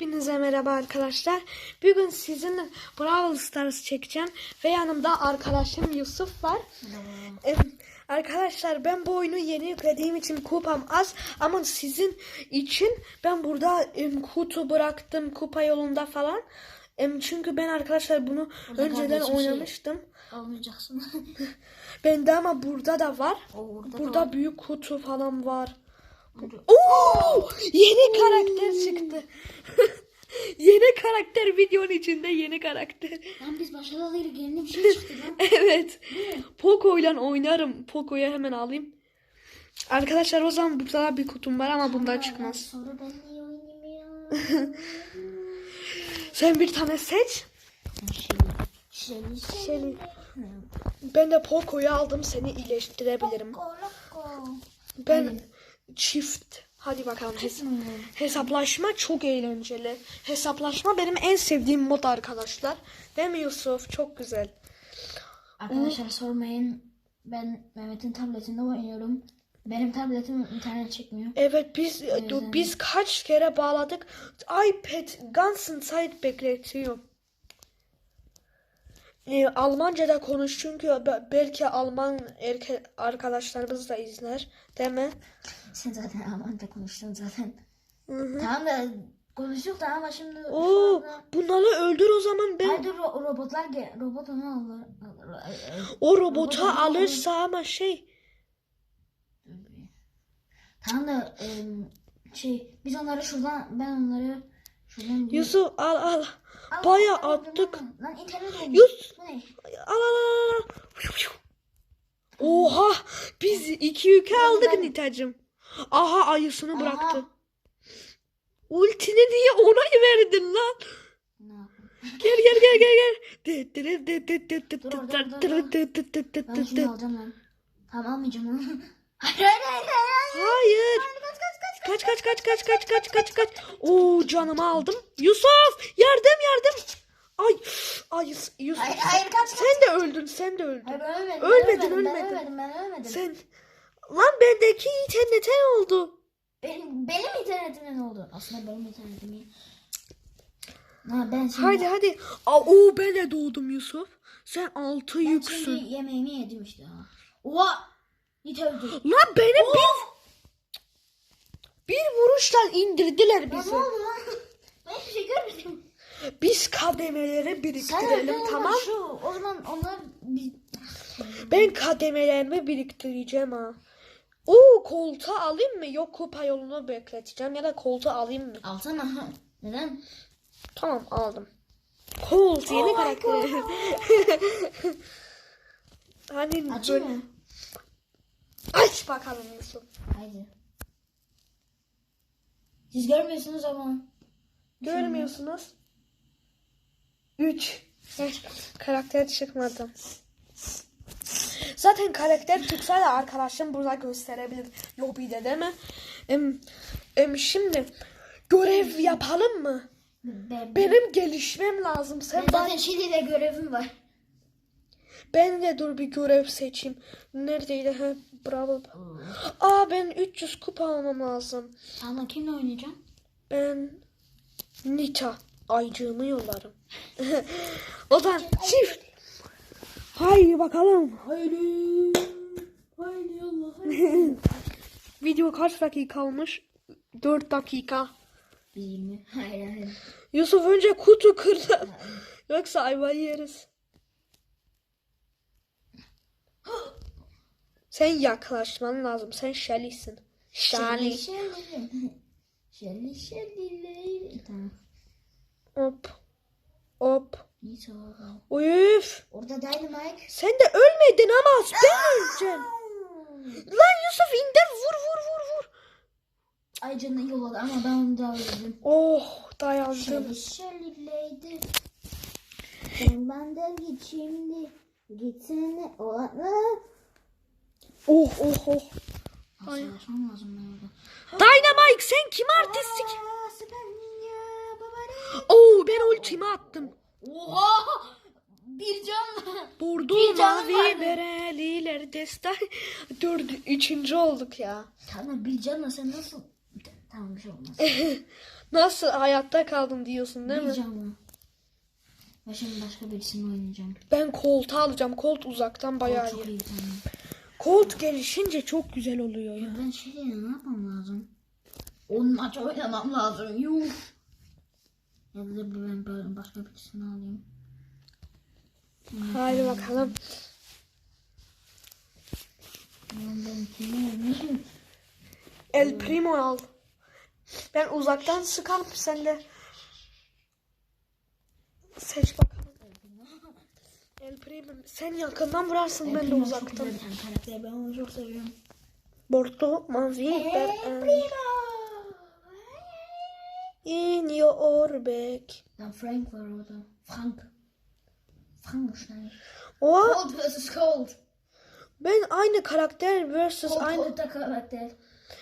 Hepinize merhaba arkadaşlar. Bugün sizinle Brawl Stars çekeceğim ve yanımda arkadaşım Yusuf var. Em, Arkadaşlar ben bu oyunu yeni yüklediğim için kupam az ama sizin için ben burada em, kutu bıraktım kupa yolunda falan. Em, çünkü ben arkadaşlar bunu Burada önceden şey- oynamıştım. Almayacaksın. Bende ama burada da var. O orada Burada da var. büyük kutu falan var. Oo! Yeni karakter çıktı. yeni karakter videonun içinde yeni karakter. Lan biz değil yeni bir şey çıktı lan. evet. Poco ile oynarım. Poco'yu hemen alayım. Arkadaşlar o zaman burada da bir kutum var ama bundan çıkmaz. Sonra ben niye oynayayım Sen bir tane seç. Şeli. Ben de Poco'yu aldım. Seni iyileştirebilirim. Koloko. Ben çift. Hadi bakalım. Hes- hesaplaşma çok eğlenceli. Hesaplaşma benim en sevdiğim mod arkadaşlar. Değil mi Yusuf? Çok güzel. Arkadaşlar sormayın. Ben Mehmet'in tabletinde oynuyorum. Benim tabletim internet çekmiyor. Evet biz biz kaç kere bağladık. iPad ganzen Zeit bekletiyor. Ee, Almanca'da konuş çünkü be- belki Alman erke arkadaşlarımız da izler. Değil mi? Sen zaten Almanca konuştun zaten. Hı hı. Tamam da konuştuk da ama şimdi Oo, anda... bunları öldür o zaman ben. Hayır ro- robotlar gel. Robot onu alır. O robotu Robot- alırsa ama şey Tamam da şey biz onları şuradan ben onları Yusuf al al. Al, Bayağı al, al, attık. Lan, lan internet olmuş. Yus- Bu ne? Al al al al. Oha biz iki yükü aldık Ben- Nitacım. Aha ayısını Aha. bıraktı. Ultini diye ona verdin lan. Ne yapayım? Gel gel gel gel gel. Dı dı dı dı dı dı Dur, dı dur, dur, dı dur. dı dı dı dı Ben dı şimdi dı. alacağım lan. Tamam almayacağım onu. Hayır hayır hayır hayır. Hayır. Kaç kaç kaç. Kaç kaç kaç kaç kaç. Oo canımı aldım. Yusuf yardım yardım. Ay ay Yusuf. Hayır hayır kaç kaç. Sen de öldün sen de öldün. Hayır ben ölmedim. Ölmedin, ben ölmedim, ölmedin. Ben ölmedim ben ölmedim. Sen lan bendeki internete ne oldu? Benim, benim internetime ne oldu? Aslında benim internetim iyi. Ha, ben şimdi, Hadi hadi. Aa, ben de doğdum Yusuf. Sen altı ben yüksün. şimdi yemeğimi yedim işte ha. Oha! Git öldü. Lan benim bir bir vuruştan indirdiler bizi. lan? Ben hiçbir şey görmedim. Biz kademeleri biriktirelim tamam. ama şu o zaman onlar. Ben kademelerimi biriktireceğim ha. Oo koltuğu alayım mı? Yok kupa yolunu bekleteceğim ya da koltuğu alayım mı? Alsana. Neden? Tamam aldım. Colt yeni Oh karakter. hani Açayım böyle- mı? Aç bakalım Yusuf. Haydi. Siz görmüyorsunuz ama. Görmüyorsunuz. 3. Karakter çıkmadı. Zaten karakter çıksa da arkadaşım burada gösterebilir. Lobby'de değil mi? Em, em, şimdi görev yapalım mı? Ben, Benim gelişmem lazım. Sen ben zaten şimdi de görevim var. Ben de dur bir görev seçeyim. Neredeydi? Ha, bravo. Aa ben 300 kupa almam lazım. Ama kimle oynayacağım? Ben Nita aycığımı yollarım. o zaman çift. Haydi bakalım. Haydi. Haydi Allah. Haydi. Video kaç dakika olmuş? 4 dakika. 20. Hayır hayır. Yusuf önce kutu kırdı. Yoksa ayvayı yeriz. Sen yaklaşman lazım. Sen Shelly'sin. Shelly. Şelli şelli. Tamam. Hop. Hop. İyi. Üf. Orada Dynamite. Sen de ölmedin ama ben öleceğim. Lan Yusuf indir vur vur vur vur. Ay canını yolladı ama ben onu da öldürdüm. Oh dayandım. Şelli şellileydi. Sen benden git şimdi. Gitsene. Ola. Oh oh oh. Orada. Dynamite sen kim baba. Oo ben ultimi attım. Oha! Bir canla. Bordo Bir canım mavi bereliler destan. Dört, üçüncü olduk ya. Tamam bir canla sen nasıl... Tamam bir şey olmaz. Nasıl hayatta kaldım diyorsun değil mi? Bir canlı. Ben şimdi başka birisini oynayacağım. Ben Colt alacağım. Colt uzaktan bayağı Çok iyi. iyi. Colt gelişince çok güzel oluyor ya. Ya ben şey ne yapmam lazım? Onun maç oynamam lazım. Yuh. Ya da ben böyle başka birisini alayım. Hadi bakalım. El Primo al. Ben uzaktan sıkarım sen de seç bakalım. El Primo. Sen yakından vurarsın ben de Primo uzaktan. Çok güzel bir tane karakter. Ben onu çok seviyorum. Bordo, mavi, ber, in your back. Ya Frank var orada. Frank. Frankmış lan. O Cold vs. Cold. ben aynı karakter versus Cold aynı Cold'da karakter.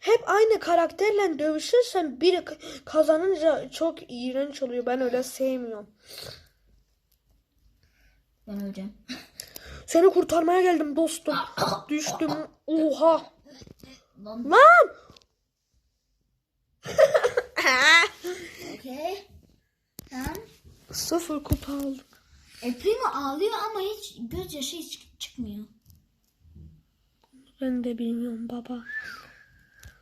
hep aynı karakterle dövüşürsen biri kazanınca çok iğrenç oluyor. Ben öyle sevmiyorum. Ben öleceğim. Seni kurtarmaya geldim dostum. Düştüm. Oha. Lan. Lan! Okey. Tamam. Sıfır kupa aldım. E Primo ağlıyor ama hiç gözyaşı hiç çıkmıyor. Ben de bilmiyorum baba.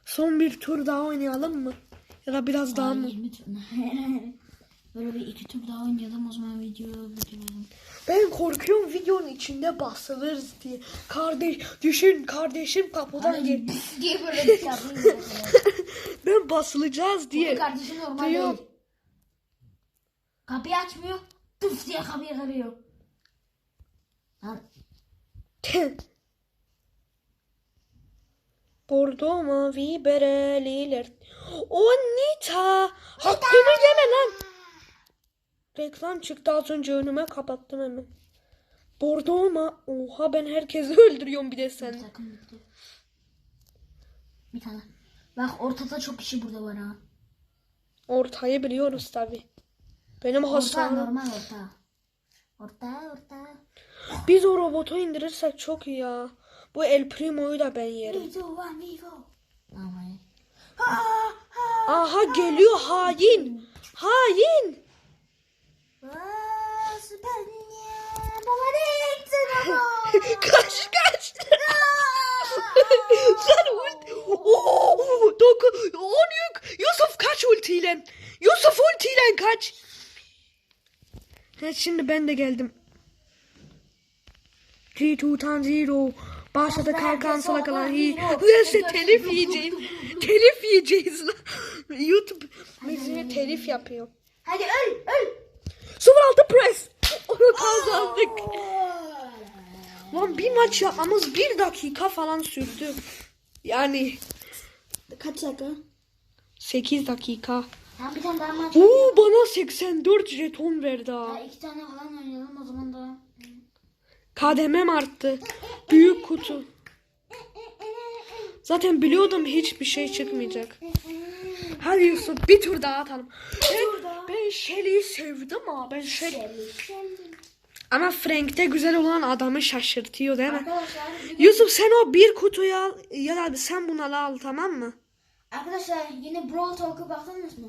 Son bir tur daha oynayalım mı? Ya da biraz daha Aa, mı? 20 tur. Böyle bir iki tur daha oynayalım o zaman videoyu bitirelim. Ben korkuyorum videonun içinde basılırız diye. Kardeş, düşün kardeşim kapıdan gel. diye böyle bir şarkı Ben basılacağız diye. diye. kardeşin normal Diyor. değil. Kapıyı açmıyor. Tıf diye kapıyı kırıyor. Lan Bordo mavi bereliler. O Nita. Hakkımı yeme lan. Reklam çıktı az önce önüme kapattım hemen. Bordo ma. Oha ben herkesi öldürüyorum bir de sen. takım bitti. Bir tane. Bak ortada çok kişi burada var ha. Ortayı biliyoruz tabi. Benim Orta hasarım. normal orta. Orta orta. Biz o robotu indirirsek çok iyi ya. Bu El Primo'yu da ben yerim. Aha geliyor hain. Hain. Aa, Süperliye. Baba ne ettin ama? kaç kaç. Sen ulti. Oo, doku. On yük. Yusuf kaç ultiyle. Yusuf ultiyle kaç. Evet şimdi ben de geldim. G2 tan zero. Başladı kalkan salakalar. Neyse telif yiyeceğiz. telif yiyeceğiz. YouTube bizi telif yapıyor. Hadi öl öl. 06 press. Onu kazandık. Lan bir maç yapmamız bir dakika falan sürdü. Yani Kaç dakika? 8 dakika. Tamam bir tane daha maç. Oo bana 84 jeton verdi ha. Ya iki tane falan oynayalım o zaman da. Kademem arttı. Büyük kutu. Zaten biliyordum hiçbir şey çıkmayacak. Hadi Yusuf bir tur daha atalım. Ben, ben Shelly'i sevdim ha. Ben Shelly. Ama Frank'te güzel olan adamı şaşırtıyor değil mi? Arkadaşlar, Yusuf sen o bir kutuyu al ya da sen bunu al tamam mı? arkadaşlar yine Brawl Talk'a baktınız mı?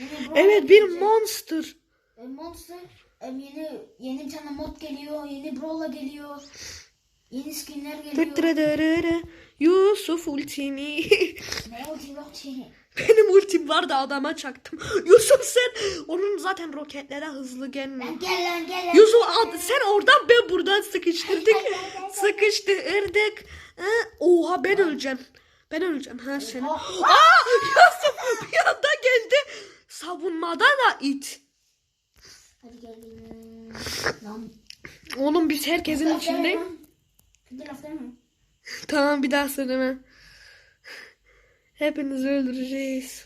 Brawl Evet bir gelecek. monster. E, Monster e, yeni yeni bir tane mod geliyor. Yeni Brawl'a geliyor. Yeni skinler geliyor. Yusuf ultimi. ne ulti ulti. Benim ultim var da adama çaktım. Yusuf sen onun zaten roketlere hızlı gelmiyor. Gel lan gel lan. Yusuf ad- sen oradan ben buradan sıkıştırdık. Sıkıştırdık. Ha, Oha ben öleceğim. Ben öleceğim ha seni. Aa Yusuf bir anda geldi. Savunmada da it. Hadi gel. Oğlum biz herkesin içinde. Tamam bir daha söyleme. Hepinizi öldüreceğiz.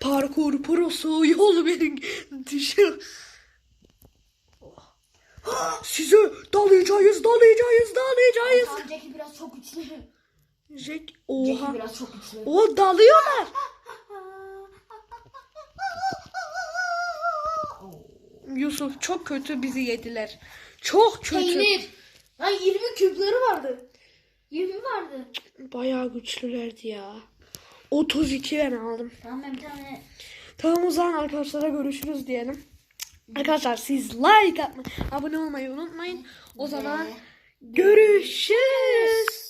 Parkur prosu yol verin. Düşün. Size dalayacağız, dalayacağız, dalayacağız. Tamam Jackie biraz çok güçlü. Jack, Jackie oha. biraz çok güçlü. O dalıyorlar. Yusuf çok kötü bizi yediler. Çok kötü. Peynir. Lan 20 küpleri vardı. 20 vardı. Bayağı güçlülerdi ya. 32 ben aldım. Tamam ben bir tane Tamam o zaman arkadaşlara görüşürüz diyelim. Arkadaşlar siz like atmayı, abone olmayı unutmayın. O zaman görüşürüz.